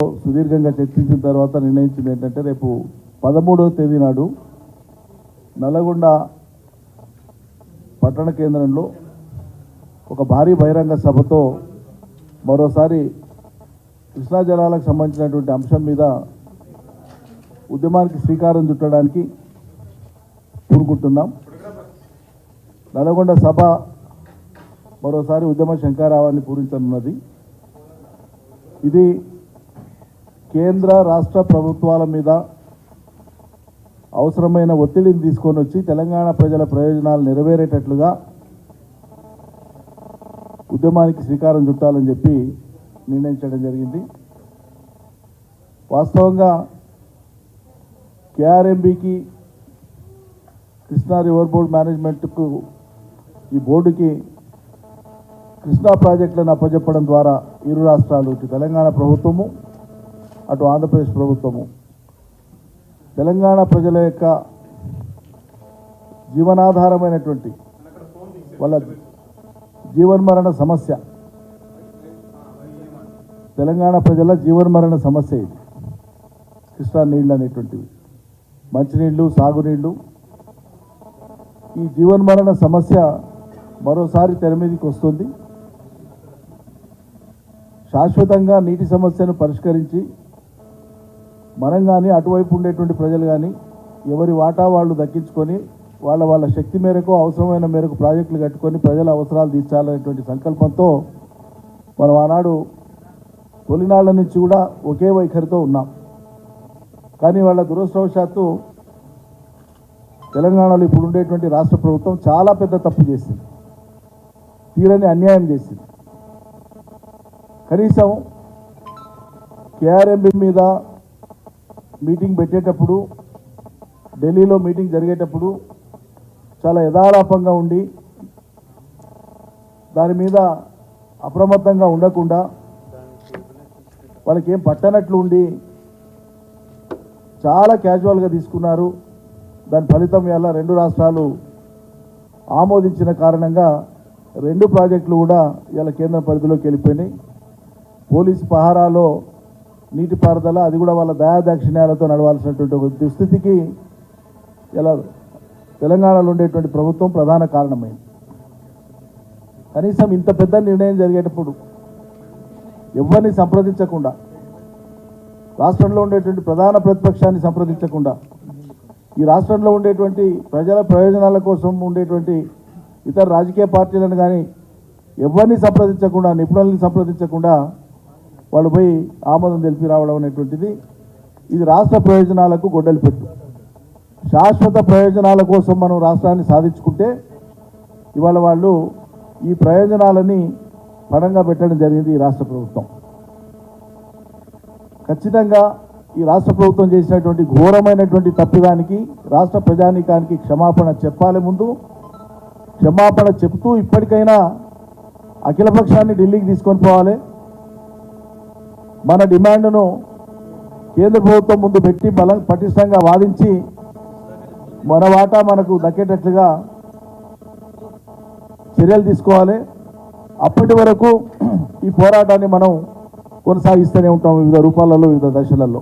సుదీర్ఘంగా చర్చించిన తర్వాత నిర్ణయించింది ఏంటంటే రేపు పదమూడవ తేదీ నాడు నల్లగొండ పట్టణ కేంద్రంలో ఒక భారీ బహిరంగ సభతో మరోసారి కృష్ణా జలాలకు సంబంధించినటువంటి అంశం మీద ఉద్యమానికి శ్రీకారం చుట్టడానికి పూనుకుంటున్నాం. నల్గొండ సభ మరోసారి ఉద్యమ శంకారావాన్ని పూరించనున్నది. ఇది కేంద్ర రాష్ట్ర ప్రభుత్వాల మీద అవసరమైన ఒత్తిడిని తీసుకొని వచ్చి తెలంగాణ ప్రజల ప్రయోజనాలు నెరవేరేటట్లుగా ఉద్యమానికి శ్రీకారం చుట్టాలని చెప్పి నిర్ణయించడం జరిగింది. వాస్తవంగా కేఆర్ఎంబికి కృష్ణా రివర్ బోర్డ్ మేనేజ్మెంట్కు ఈ బోర్డుకి కృష్ణా ప్రాజెక్టులను అప్పచెప్పడం ద్వారా ఇరు రాష్ట్రాలు తెలంగాణ ప్రభుత్వము అటు ఆంధ్రప్రదేశ్ ప్రభుత్వము. తెలంగాణ ప్రజల యొక్క జీవనాధారమైనటువంటి వాళ్ళ జీవన్మరణ సమస్య. తెలంగాణ ప్రజల జీవన్మరణ సమస్య ఇది. కృష్ణా నీళ్ళు అనేటువంటివి. మంచినీళ్ళు సాగునీళ్ళు. ఈ జీవన్మరణ సమస్య మరోసారి తెర మీదకి వస్తుంది. శాశ్వతంగా నీటి సమస్యను పరిష్కరించి మనం కానీ అటువైపు ఉండేటువంటి ప్రజలు కానీ ఎవరి వాటా వాళ్ళు దక్కించుకొని వాళ్ళ వాళ్ళ శక్తి మేరకు అవసరమైన మేరకు ప్రాజెక్టులు కట్టుకొని ప్రజల అవసరాలు తీర్చాలనేటువంటి సంకల్పంతో మనం ఆనాడు తొలినాళ్ళ నుంచి కూడా ఒకే వైఖరితో ఉన్నాం. కానీ వాళ్ళ దురదృష్టవశాత్తు తెలంగాణలో ఇప్పుడు ఉండేటువంటి రాష్ట్ర ప్రభుత్వం చాలా పెద్ద తప్పు చేసింది. తీరని అన్యాయం చేసింది. కనీసం కేఆర్ఎంబి మీద మీటింగ్ పెట్టేటప్పుడు ఢిల్లీలో మీటింగ్ జరిగేటప్పుడు చాలా యథాలాపంగా ఉండి దాని మీద అప్రమత్తంగా ఉండకుండా వాళ్ళకి ఏం పట్టనట్లు ఉండి చాలా క్యాజువల్గా తీసుకున్నారు. దాని ఫలితం వల్ల రెండు రాష్ట్రాలు ఆమోదించిన కారణంగా రెండు ప్రాజెక్టులు కూడా ఇలా కేంద్ర పరిధిలోకి వెళ్ళిపోయినాయి. పోలీసు పహారాలో నీటిపారుదల అది కూడా వాళ్ళ దయాదాక్షిణ్యాలతో నడవాల్సినటువంటి ఒక దుస్థితికి ఇలా తెలంగాణలో ఉండేటువంటి ప్రభుత్వం ప్రధాన కారణమైంది. కనీసం ఇంత పెద్ద నిర్ణయం జరిగేటప్పుడు ఎవరిని సంప్రదించకుండా రాష్ట్రంలో ఉండేటువంటి ప్రధాన ప్రతిపక్షాన్ని సంప్రదించకుండా ఈ రాష్ట్రంలో ఉండేటువంటి ప్రజల ప్రయోజనాల కోసం ఉండేటువంటి ఇతర రాజకీయ పార్టీలను కానీ ఎవరిని సంప్రదించకుండా నిపుణుల్ని సంప్రదించకుండా వాళ్ళు పోయి ఆమోదం తెలిపి రావడం అనేటువంటిది. ఇది రాష్ట్ర ప్రయోజనాలకు గొడ్డలి పెట్టు. శాశ్వత ప్రయోజనాల కోసం మనం రాష్ట్రాన్ని సాధించుకుంటే ఇవాళ వాళ్ళు ఈ ప్రయోజనాలని పడంగా పెట్టడం జరిగింది ఈ రాష్ట్ర ప్రభుత్వం. ఖచ్చితంగా ఈ రాష్ట్ర ప్రభుత్వం చేసినటువంటి ఘోరమైనటువంటి తప్పిదానికి రాష్ట్ర ప్రజానీకానికి క్షమాపణ చెప్పాలి ముందు. క్షమాపణ చెబుతూ ఇప్పటికైనా అఖిలపక్షాన్ని ఢిల్లీకి తీసుకొని పోవాలి. మన డిమాండ్ను కేంద్ర ప్రభుత్వం ముందు పెట్టి బలం పటిష్టంగా వాదించి మన వాటా మనకు దక్కేటట్లుగా చర్యలు తీసుకోవాలి. అప్పటి వరకు ఈ పోరాటాన్ని మనం కొనసాగిస్తూనే ఉంటాం వివిధ రూపాలలో వివిధ దశలలో.